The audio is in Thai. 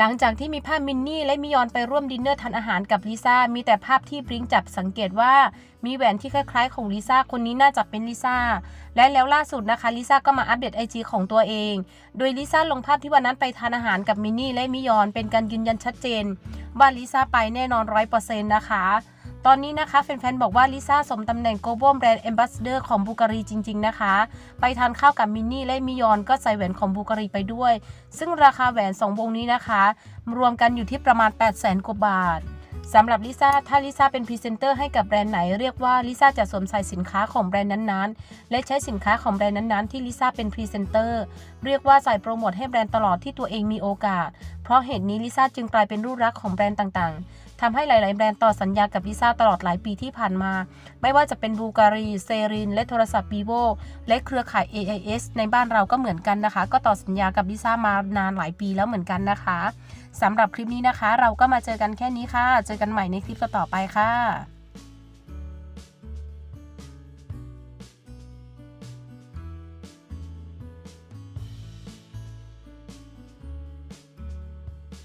หลังจากที่มีภาพมินนี่และมิยอนไปร่วมดินเนอร์ทานอาหารกับลิซ่า มีแต่ภาพที่บริงจับสังเกตว่ามีแหวนที่คล้ายๆ ของลิซ่า คนนี้น่าจะเป็นลิซ่า และแล้วล่าสุดนะคะลิซ่าก็มาอัปเดตไอจีของตัวเอง โดยลิซ่าลงภาพที่วันนั้นไปทานอาหารกับมินนี่และมิยอนเป็นการยืนยันชัดเจน ว่าลิซ่าไปแน่นอนร้อยเปอร์เซ็นต์นะคะ ตอนนี้นะคะแฟนๆ บอกว่าลิซ่าสมตำแหน่ง Global Brand Ambassador ของบูการีจริง ๆ นะคะ ไปทานข้าวกับมินนี่และมิยอนก็ใส่แหวนของบูการีไปด้วย ซึ่งราคาแหวน 2 วงนี้นะคะ รวมกันอยู่ที่ประมาณ 8 0 0 0 0 0กว่าบาทสำหรับลิซ่า ถ้าลิซ่าเป็นพรีเซนเตอร์ให้กับแบรนด์ไหน เรียกว่าลิซ่าจะสวมใส่สินค้าของแบรนด์นั้นๆ และใช้สินค้าของแบรนด์นั้นๆ ที่ลิซ่าเป็นพรีเซนเตอร์ เรียกว่าใส่โปรโมทให้แบรนด์ตลอดที่ตัวเองมีโอกาส เพราะเหตุนี้ลิซ่าจึงกลายเป็นรูปรักของแบรนด์ต่างๆทำให้หลาย ๆ แบรนด์ต่อสัญญากับลิซ่าตลอดหลายปีที่ผ่านมา ไม่ว่าจะเป็นบูการีเซริน และโทรศัพท์ vivo และเครือข่าย AIS ในบ้านเราก็เหมือนกันนะคะ ก็ต่อสัญญากับลิซ่ามานานหลายปีแล้วเหมือนกันนะคะสำหรับคลิปนี้นะคะ เราก็มาเจอกันแค่นี้ค่ะ เจอกันใหม่ในคลิปต่อๆไปค่ะ